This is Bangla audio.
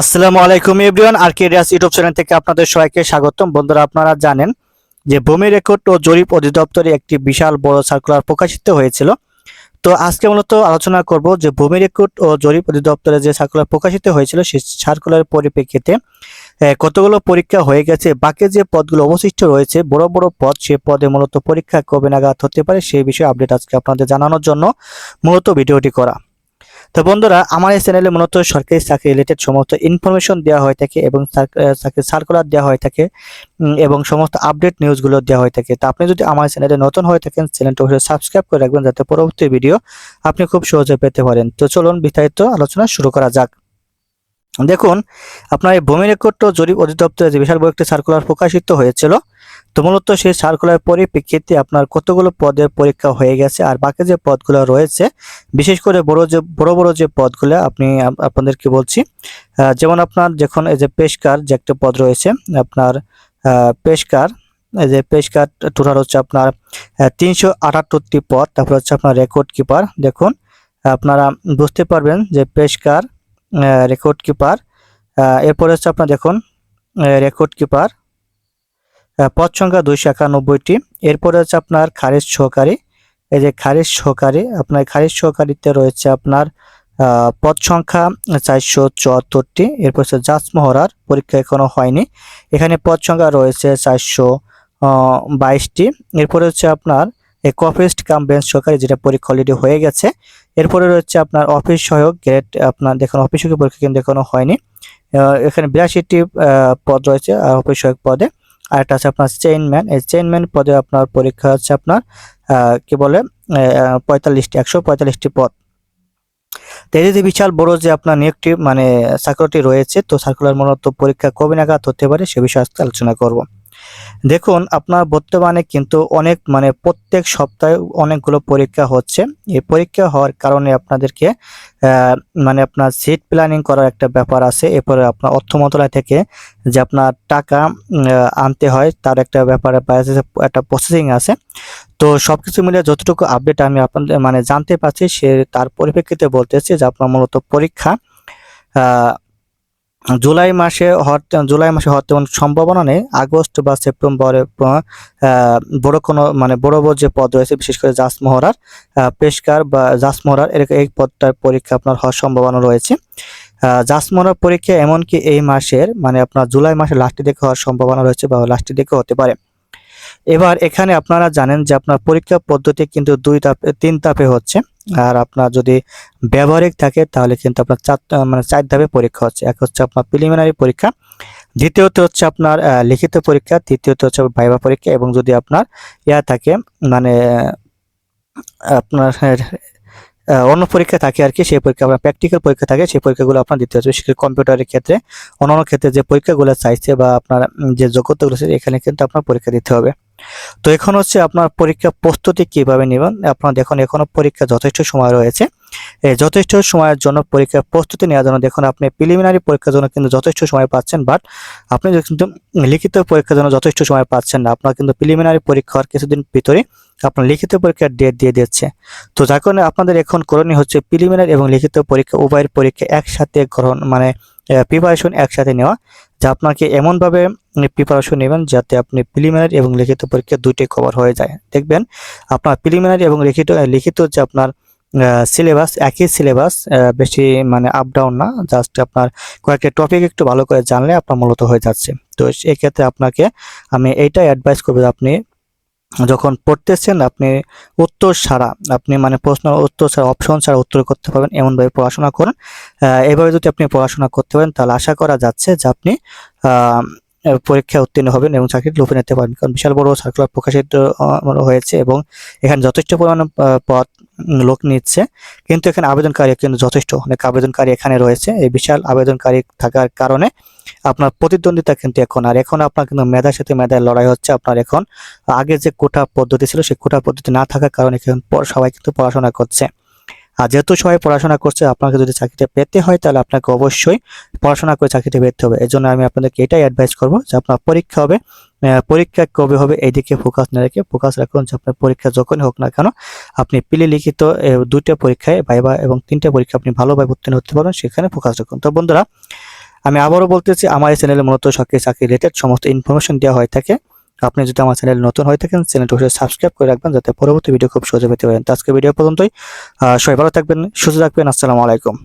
আসসালামু আলাইকুম everyone R K Riyas YouTube channel থেকে আপনাদের সবাইকে স্বাগতম। বন্ধুরা, আপনারা জানেন যে ভূমি রেকর্ড ও জরিপ অধিদপ্তরে একটি বিশাল বড় সার্কুলার প্রকাশিত হয়েছিল। তো আজকে মূলত আলোচনা করব যে ভূমি রেকর্ড ও জরিপ অধিদপ্তরে যে সার্কুলার প্রকাশিত হয়েছিল, সেই সার্কুলারের পরিপ্রেক্ষিতে কতগুলো পরীক্ষা হয়ে গেছে, বাকি যে পদগুলো অবশিষ্ট রয়েছে, বড় বড় পদ, সে পদে মূলত পরীক্ষা কবে নাগাদ হতে পারে, সেই বিষয়ে আপডেট আজকে আপনাদের জানানোর জন্য মূলত ভিডিওটি করা। তো বন্ধুরা, আমার এই চ্যানেলে মূলত সরকারি চাকরি রিলেটেড সমস্ত ইনফরমেশন দেওয়া হয়ে থাকে এবং চাকরি সার্কুলার দেওয়া হয়ে থাকে এবং সমস্ত আপডেট নিউজগুলো দেওয়া হয়ে থাকে। তো আপনি যদি আমার চ্যানেলে নতুন হয়ে থাকেন চ্যানেলটা অবশ্যই সাবস্ক্রাইব করে রাখবেন, যাতে পরবর্তী ভিডিও আপনি খুব সহজে পেতে পারেন। তো চলুন বিস্তারিত আলোচনা শুরু করা যাক। দেখুন, আপনার এই ভূমি ও জরিপ অধিদপ্তরে যে বিশাল বড় একটি সার্কুলার প্রকাশিত হয়েছিল, তো মূলত সেই সার্কুলার পরিপ্রেক্ষিতে আপনার কতগুলো পদের পরীক্ষা হয়ে গেছে আর বাকি যে পদগুলো রয়েছে, বিশেষ করে বড় যে, বড় বড় যে পদগুলো আপনি, আপ- আপনাদেরকে বলছি যেমন আপনার যখন এই যে পেশকার যে একটা পদ রয়েছে, আপনার পেশকার, এই যে পেশকার টোটাল হচ্ছে আপনার তিনশো আটাত্তরটি পদ, তারপর হচ্ছে আপনার রেকর্ড কিপার দেখুন, আপনারা বুঝতে পারবেন যে পেশকার রেকর্ড কিপার এরপরে হচ্ছে আপনার দেখুন রেকর্ড কিপার পদ সংখ্যা দুইশো একানব্বইটি। এরপরে হচ্ছে আপনার খারিজ সহকারী। এই যে খারিজ সহকারী, আপনার খারিজ সহকারীতে রয়েছে আপনার পদ সংখ্যা চারশো চুয়াত্তরটি। এরপর হচ্ছে জাজ মহড়ার পরীক্ষা এখনও হয়নি। এখানে পদ সংখ্যা রয়েছে চারশো বাইশটি। এরপরে হচ্ছে আপনার এই কপিস্ট কাম বেঞ্চ সহকারী যেটা পরীক্ষা অলরেডি হয়ে গেছে, এরপরে রয়েছে আপনার অফিস সহায়ক গ্রেড আপনার দেখুন অফিস সহায়ক পরীক্ষা কিন্তু এখনও হয়নি। এখানে বিরাশিটি পদ রয়েছে, আর অফিস সহায়ক পদে। আর একটা আছে আপনার চেইনম্যান এই চেইনম্যান পদে আপনার পরীক্ষা হচ্ছে আপনার কি বলে পঁয়তাল্লিশটি, একশো পঁয়তাল্লিশটি পদ। তো বিশাল বড় যে আপনার নিয়োগটি মানে সার্কুলারটি রয়েছে, তো সার্কুলার মূলত পরীক্ষা কবে নাগাদ হতে পারে সে বিষয়ে আজকে আলোচনা করব। দেখুন, আপনার বর্তমানে কিন্তু অনেক মানে প্রত্যেক সপ্তাহে অনেকগুলো পরীক্ষা হচ্ছে। এই পরীক্ষা হওয়ার কারণে আপনাদেরকে মানে আপনার সিট প্ল্যানিং করার একটা ব্যাপার আছে। এরপরে আপনার অর্থ মন্ত্রণালয় থেকে যে আপনার টাকা আনতে হয়, তার একটা ব্যাপার একটা প্রসেসিং আছে। তো সব কিছু মিলে যতটুকু আপডেট আমি আপনাদের মানে জানতে পারছি, সে তার পরিপ্রেক্ষিতে বলতেছি যে আপনার মূলত পরীক্ষা জুলাই মাসে জুলাই মাসে হওয়ার তেমন সম্ভাবনা নেই। আগস্ট বা সেপ্টেম্বরে বড় কোনো মানে বড় বড় যে পদ রয়েছে, বিশেষ করে জাসমহরার পেশকার বা জাসমহরার এরকম এই পদটার পরীক্ষা আপনার হওয়ার সম্ভাবনা রয়েছে। জাসমহরার পরীক্ষা এমনকি এই মাসের মানে আপনার জুলাই মাসের লাস্টের দিকে হওয়ার সম্ভাবনা রয়েছে বা লাস্টের দিকে হতে পারে। এবার এখানে আপনারা জানেন যে আপনার পরীক্ষা পদ্ধতি কিন্তু দুই তাপে তিন তাপে হচ্ছে। আর আপনার যদি ব্যবহারিক থাকে, তাহলে কিন্তু আপনার চার মানে চার ধাপে পরীক্ষা হচ্ছে। এক হচ্ছে আপনার প্রিলিমিনারি পরীক্ষা, দ্বিতীয়ত হচ্ছে আপনার লিখিত পরীক্ষা, তৃতীয়ত হচ্ছে ভাইবা পরীক্ষা, এবং যদি আপনার ইয়া থাকে মানে আপনার অন্য পরীক্ষা থাকে আর কি, সেই পরীক্ষা আপনার প্র্যাকটিক্যাল পরীক্ষা থাকে, সেই পরীক্ষাগুলো আপনার দিতে হবে। বিশেষ কম্পিউটারের ক্ষেত্রে, অন্যান্য ক্ষেত্রে যে পরীক্ষাগুলো চাইছে বা আপনার যে যোগ্যতাগুলো আছে, এখানে কিন্তু আপনার পরীক্ষা দিতে হবে। তো এখন হচ্ছে আপনার পরীক্ষা প্রস্তুতি কীভাবে নেবেন? আপনার দেখুন, এখনও পরীক্ষা যথেষ্ট সময় রয়েছে। যথেষ্ট সময়ের জন্য পরীক্ষার প্রস্তুতি নেওয়ার জন্য দেখুন, আপনি প্রিলিমিনারি পরীক্ষার জন্য কিন্তু যথেষ্ট সময় পাচ্ছেন বাট আপনি কিন্তু লিখিত পরীক্ষার জন্য যথেষ্ট সময় পাচ্ছেন না। আপনার কিন্তু প্রিলিমিনারি পরীক্ষার কিছুদিন ভিতরে আপনার লিখিত পরীক্ষার ডেট দিয়ে দিচ্ছে। তো যার কারণে আপনাদের এখন করণীয় হচ্ছে প্রিলিমিনারি এবং লিখিত পরীক্ষা, উভয়ের পরীক্ষা একসাথে গ্রহণ মানে প্রিপারেশন একসাথে নেওয়া, যা আপনাকে এমনভাবে প্রিপারেশন নেবেন যাতে আপনি প্রিলিমিনারি এবং লিখিত পরীক্ষা দুইটাই কভার হয়ে যায়। দেখবেন আপনার প্রিলিমিনারি এবং লিখিত লিখিত যে আপনার সিলেবাস একই সিলেবাস বেশি মানে আপ ডাউন না জাস্ট আপনার কয়েকটা টপিক একটু ভালো করে জানলে আপনার মূলত হয়ে যাচ্ছে। তো এই ক্ষেত্রে আপনাকে, আমি এইটাই অ্যাডভাইস করব আপনি যখন পড়তেছেন আপনি উত্তর ছাড়া আপনি মানে প্রশ্ন উত্তর ছাড়া অপশন ছাড়া উত্তর করতে পারবেন এমনভাবে পড়াশোনা করুন। এভাবে যদি আপনি পড়াশোনা করতে পারেন তাহলে আশা করা যাচ্ছে যে আপনি আহ, পরীক্ষায় উত্তীর্ণ হবেন এবং চাকরি লুপে নিতে পারবেন। কারণ বিশাল বড় সার্কুলার প্রকাশিত হয়েছে এবং এখানে যথেষ্ট পরিমাণে পদ লোক নিচ্ছে। কিন্তু এখানে আবেদনকারী কিন্তু যথেষ্ট। অনেক আবেদনকারী এখানে রয়েছে। এই বিশাল আবেদনকারী থাকার কারণে আপনার প্রতিদ্বন্দ্বিতা কিন্তু এখন, আর এখন আপনার কিন্তু মেধার সাথে মেধার লড়াই হচ্ছে আপনার এখন। আগে যে কোটা পদ্ধতি ছিল, সেই কোটা পদ্ধতি না থাকার কারণে এখন সবাই কিন্তু পড়াশোনা করছে। আর যেহেতু সবাই পড়াশোনা করছে, আপনাকে যদি চাকরিটা পেতে হয়, তাহলে আপনাকে অবশ্যই পড়াশোনা করে চাকরিটা পেতে হবে। এই জন্য আমি আপনাদেরকে এটাই অ্যাডভাইস করব যে আপনার পরীক্ষা হবে পরীক্ষা কবে হবে, এইদিকে ফোকাস না রেখে ফোকাস রাখুন যে আপনার পরীক্ষা যখনই হোক না কেন, আপনি পিলি লিখিত দুইটা পরীক্ষায় ভাইবা এবং তিনটা পরীক্ষা আপনি ভালোভাবে উত্তীর্ণ হতে পারবেন, সেখানে ফোকাস রাখুন। তো বন্ধুরা আমি আবারও বলতেছি, আমার এই চ্যানেলে মূলত সরকারি চাকরি রিলেটেড সমস্ত ইনফরমেশন দেওয়া হয়ে থাকে। আপনি যদি আমার চ্যানেল নতুন হয়ে থাকেন, চ্যানেলটি অবশ্যই সাবস্ক্রাইব করে রাখবেন যাতে পরবর্তী ভিডিও খুব সহজে পেতে পারেন। তো আজকে ভিডিও পর্যন্তই। সবাই ভালো থাকবেন, সুস্থ থাকবেন। আসসালামু আলাইকুম।